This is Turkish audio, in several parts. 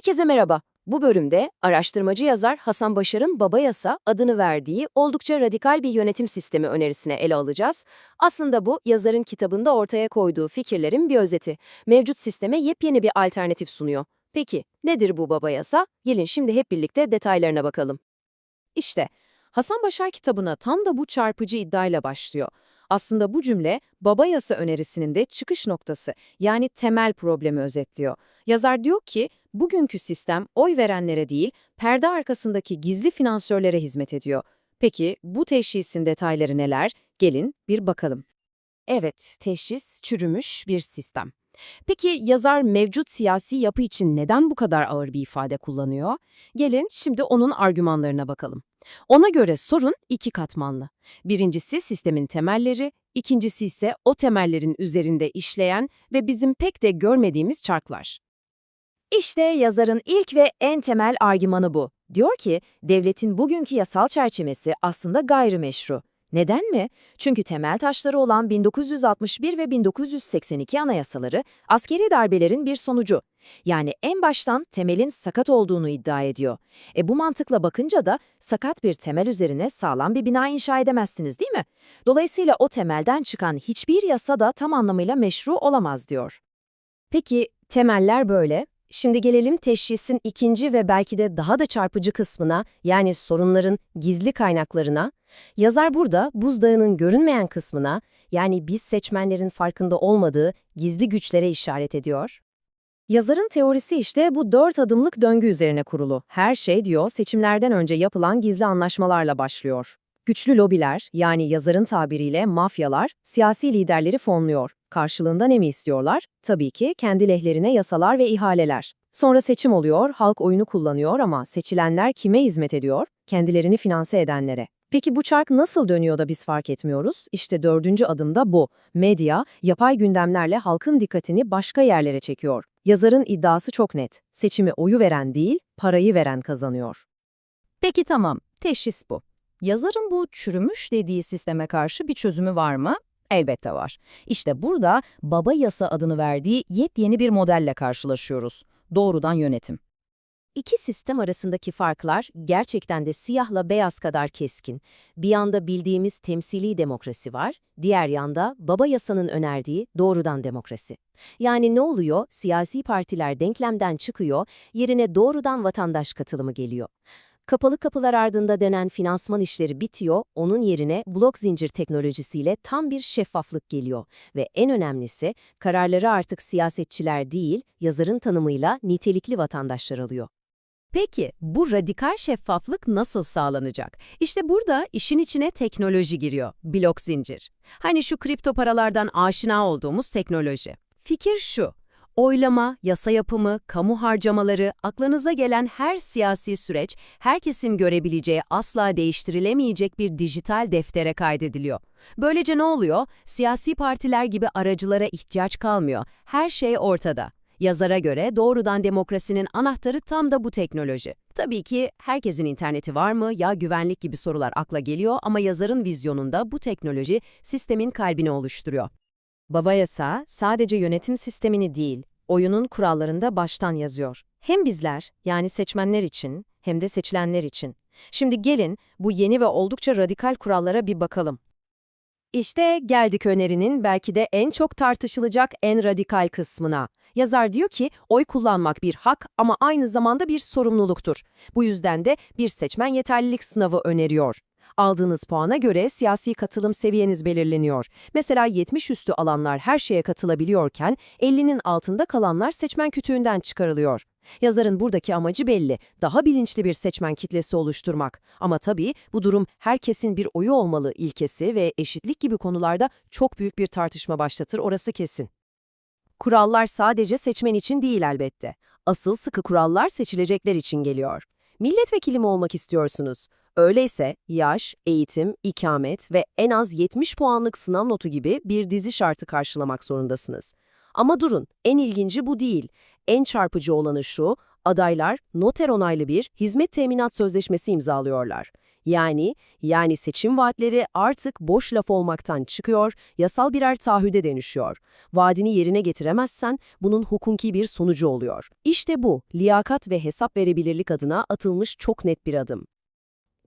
Herkese merhaba. Bu bölümde araştırmacı yazar Hasan Başar'ın Baba Yasa adını verdiği oldukça radikal bir yönetim sistemi önerisine ele alacağız. Aslında bu yazarın kitabında ortaya koyduğu fikirlerin bir özeti. Mevcut sisteme yepyeni bir alternatif sunuyor. Peki nedir bu Baba Yasa? Gelin şimdi hep birlikte detaylarına bakalım. İşte Hasan Başar kitabına tam da bu çarpıcı iddiayla başlıyor. Aslında bu cümle Baba Yasa önerisinin de çıkış noktası yani temel problemi özetliyor. Yazar diyor ki, bugünkü sistem oy verenlere değil, perde arkasındaki gizli finansörlere hizmet ediyor. Peki bu teşhisin detayları neler? Gelin bir bakalım. Evet, teşhis çürümüş bir sistem. Peki yazar mevcut siyasi yapı için neden bu kadar ağır bir ifade kullanıyor? Gelin şimdi onun argümanlarına bakalım. Ona göre sorun iki katmanlı. Birincisi sistemin temelleri, ikincisi ise o temellerin üzerinde işleyen ve bizim pek de görmediğimiz çarklar. İşte yazarın ilk ve en temel argümanı bu. Diyor ki, devletin bugünkü yasal çerçevesi aslında gayrimeşru. Neden mi? Çünkü temel taşları olan 1961 ve 1982 anayasaları askeri darbelerin bir sonucu. Yani en baştan temelin sakat olduğunu iddia ediyor. E bu mantıkla bakınca da sakat bir temel üzerine sağlam bir bina inşa edemezsiniz değil mi? Dolayısıyla o temelden çıkan hiçbir yasa da tam anlamıyla meşru olamaz diyor. Peki temeller böyle. Şimdi gelelim teşhisin ikinci ve belki de daha da çarpıcı kısmına, yani sorunların gizli kaynaklarına. Yazar burada buzdağının görünmeyen kısmına, yani biz seçmenlerin farkında olmadığı gizli güçlere işaret ediyor. Yazarın teorisi işte bu dört adımlık döngü üzerine kurulu. Her şey diyor seçimlerden önce yapılan gizli anlaşmalarla başlıyor. Güçlü lobiler, yani yazarın tabiriyle mafyalar, siyasi liderleri fonluyor. Karşılığında ne mi istiyorlar? Tabii ki kendi lehlerine yasalar ve ihaleler. Sonra seçim oluyor, halk oyunu kullanıyor ama seçilenler kime hizmet ediyor? Kendilerini finanse edenlere. Peki bu çark nasıl dönüyor da biz fark etmiyoruz? İşte dördüncü adımda bu. Medya, yapay gündemlerle halkın dikkatini başka yerlere çekiyor. Yazarın iddiası çok net. Seçimi oyu veren değil, parayı veren kazanıyor. Peki tamam, teşhis bu. Yazarın bu çürümüş dediği sisteme karşı bir çözümü var mı? Elbette var. İşte burada baba yasa adını verdiği yepyeni bir modelle karşılaşıyoruz. Doğrudan yönetim. İki sistem arasındaki farklar gerçekten de siyahla beyaz kadar keskin. Bir yanda bildiğimiz temsili demokrasi var, diğer yanda baba yasanın önerdiği doğrudan demokrasi. Yani ne oluyor? Siyasi partiler denklemden çıkıyor, yerine doğrudan vatandaş katılımı geliyor. Kapalı kapılar ardında denen finansman işleri bitiyor, onun yerine blok zincir teknolojisiyle tam bir şeffaflık geliyor. Ve en önemlisi, kararları artık siyasetçiler değil, yazarın tanımıyla nitelikli vatandaşlar alıyor. Peki bu radikal şeffaflık nasıl sağlanacak? İşte burada işin içine teknoloji giriyor, blok zincir. Hani şu kripto paralardan aşina olduğumuz teknoloji. Fikir şu, Oylama, yasa yapımı, kamu harcamaları, aklınıza gelen her siyasi süreç, herkesin görebileceği asla değiştirilemeyecek bir dijital deftere kaydediliyor. Böylece ne oluyor? Siyasi partiler gibi aracılara ihtiyaç kalmıyor. Her şey ortada. Yazara göre doğrudan demokrasinin anahtarı tam da bu teknoloji. Tabii ki herkesin interneti var mı ya güvenlik gibi sorular akla geliyor ama yazarın vizyonunda bu teknoloji sistemin kalbini oluşturuyor. Baba yasa sadece yönetim sistemini değil, oyunun kurallarında baştan yazıyor. Hem bizler, yani seçmenler için, hem de seçilenler için. Şimdi gelin bu yeni ve oldukça radikal kurallara bir bakalım. İşte geldik önerinin belki de en çok tartışılacak en radikal kısmına. Yazar diyor ki oy kullanmak bir hak ama aynı zamanda bir sorumluluktur. Bu yüzden de bir seçmen yeterlilik sınavı öneriyor. Aldığınız puana göre siyasi katılım seviyeniz belirleniyor. Mesela 70 üstü alanlar her şeye katılabiliyorken 50'nin altında kalanlar seçmen kütüğünden çıkarılıyor. Yazarın buradaki amacı belli, daha bilinçli bir seçmen kitlesi oluşturmak. Ama tabii bu durum herkesin bir oyu olmalı ilkesi ve eşitlik gibi konularda çok büyük bir tartışma başlatır orası kesin. Kurallar sadece seçmen için değil elbette. Asıl sıkı kurallar seçilecekler için geliyor. Milletvekili mi olmak istiyorsunuz? Öyleyse yaş, eğitim, ikamet ve en az 70 puanlık sınav notu gibi bir dizi şartı karşılamak zorundasınız. Ama durun, en ilginci bu değil. En çarpıcı olanı şu, adaylar noter onaylı bir hizmet teminat sözleşmesi imzalıyorlar. Yani, yani seçim vaatleri artık boş laf olmaktan çıkıyor, yasal birer taahhüde dönüşüyor. Vaadini yerine getiremezsen bunun hukuki bir sonucu oluyor. İşte bu, liyakat ve hesap verebilirlik adına atılmış çok net bir adım.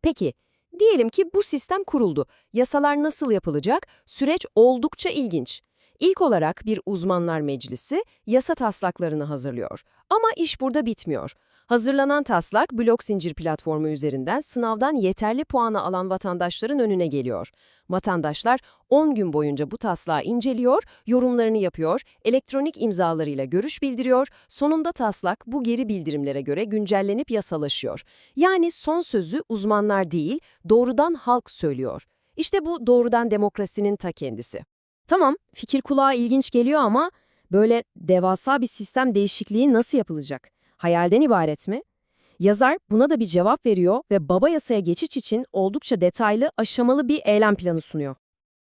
Peki, diyelim ki bu sistem kuruldu. Yasalar nasıl yapılacak? Süreç oldukça ilginç. İlk olarak bir uzmanlar meclisi yasa taslaklarını hazırlıyor. Ama iş burada bitmiyor. Hazırlanan taslak blok zincir platformu üzerinden sınavdan yeterli puanı alan vatandaşların önüne geliyor. Vatandaşlar 10 gün boyunca bu taslağı inceliyor, yorumlarını yapıyor, elektronik imzalarıyla görüş bildiriyor, sonunda taslak bu geri bildirimlere göre güncellenip yasalaşıyor. Yani son sözü uzmanlar değil, doğrudan halk söylüyor. İşte bu doğrudan demokrasinin ta kendisi. Tamam, fikir kulağa ilginç geliyor ama böyle devasa bir sistem değişikliği nasıl yapılacak? Hayalden ibaret mi? Yazar buna da bir cevap veriyor ve baba yasaya geçiş için oldukça detaylı, aşamalı bir eylem planı sunuyor.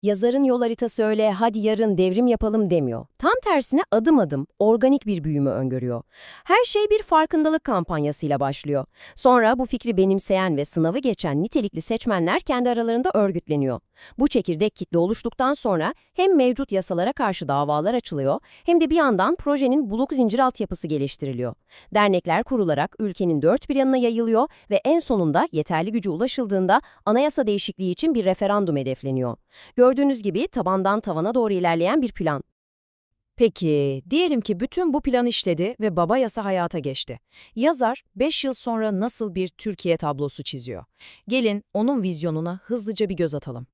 Yazarın yol haritası öyle hadi yarın devrim yapalım demiyor. Tam tersine adım adım organik bir büyüme öngörüyor. Her şey bir farkındalık kampanyasıyla başlıyor. Sonra bu fikri benimseyen ve sınavı geçen nitelikli seçmenler kendi aralarında örgütleniyor. Bu çekirdek kitle oluştuktan sonra hem mevcut yasalara karşı davalar açılıyor hem de bir yandan projenin blok zincir altyapısı geliştiriliyor. Dernekler kurularak ülkenin dört bir yanına yayılıyor ve en sonunda yeterli gücü ulaşıldığında anayasa değişikliği için bir referandum hedefleniyor. Gördüğünüz gibi tabandan tavana doğru ilerleyen bir plan. Peki, diyelim ki bütün bu plan işledi ve baba yasa hayata geçti. Yazar 5 yıl sonra nasıl bir Türkiye tablosu çiziyor? Gelin onun vizyonuna hızlıca bir göz atalım.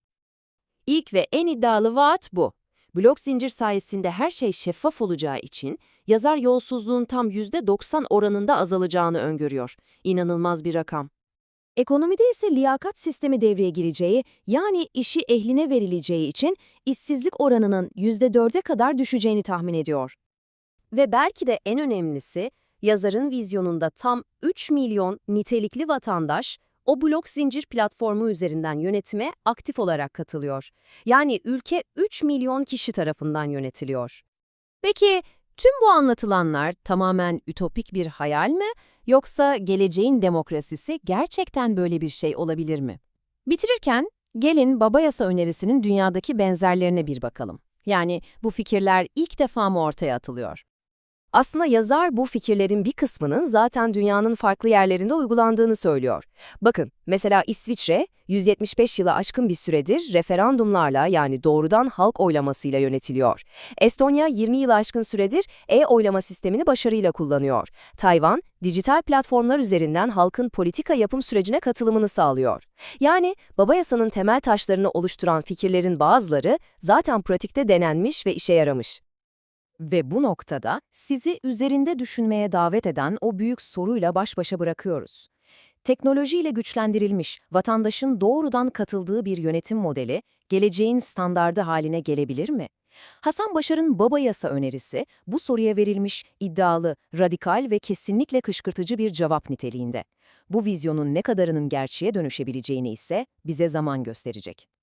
İlk ve en iddialı vaat bu. Blok zincir sayesinde her şey şeffaf olacağı için yazar yolsuzluğun tam %90 oranında azalacağını öngörüyor. İnanılmaz bir rakam. Ekonomide ise liyakat sistemi devreye gireceği, yani işi ehline verileceği için işsizlik oranının %4'e kadar düşeceğini tahmin ediyor. Ve belki de en önemlisi, yazarın vizyonunda tam 3 milyon nitelikli vatandaş o blok zincir platformu üzerinden yönetime aktif olarak katılıyor. Yani ülke 3 milyon kişi tarafından yönetiliyor. Peki tüm bu anlatılanlar tamamen ütopik bir hayal mi yoksa geleceğin demokrasisi gerçekten böyle bir şey olabilir mi? Bitirirken gelin baba yasa önerisinin dünyadaki benzerlerine bir bakalım. Yani bu fikirler ilk defa mı ortaya atılıyor? Aslında yazar bu fikirlerin bir kısmının zaten dünyanın farklı yerlerinde uygulandığını söylüyor. Bakın, mesela İsviçre, 175 yıla aşkın bir süredir referandumlarla yani doğrudan halk oylamasıyla yönetiliyor. Estonya, 20 yılı aşkın süredir e-oylama sistemini başarıyla kullanıyor. Tayvan, dijital platformlar üzerinden halkın politika yapım sürecine katılımını sağlıyor. Yani baba yasanın temel taşlarını oluşturan fikirlerin bazıları zaten pratikte denenmiş ve işe yaramış. Ve bu noktada sizi üzerinde düşünmeye davet eden o büyük soruyla baş başa bırakıyoruz. Teknolojiyle güçlendirilmiş, vatandaşın doğrudan katıldığı bir yönetim modeli, geleceğin standardı haline gelebilir mi? Hasan Başar'ın baba yasa önerisi, bu soruya verilmiş iddialı, radikal ve kesinlikle kışkırtıcı bir cevap niteliğinde. Bu vizyonun ne kadarının gerçeğe dönüşebileceğini ise bize zaman gösterecek.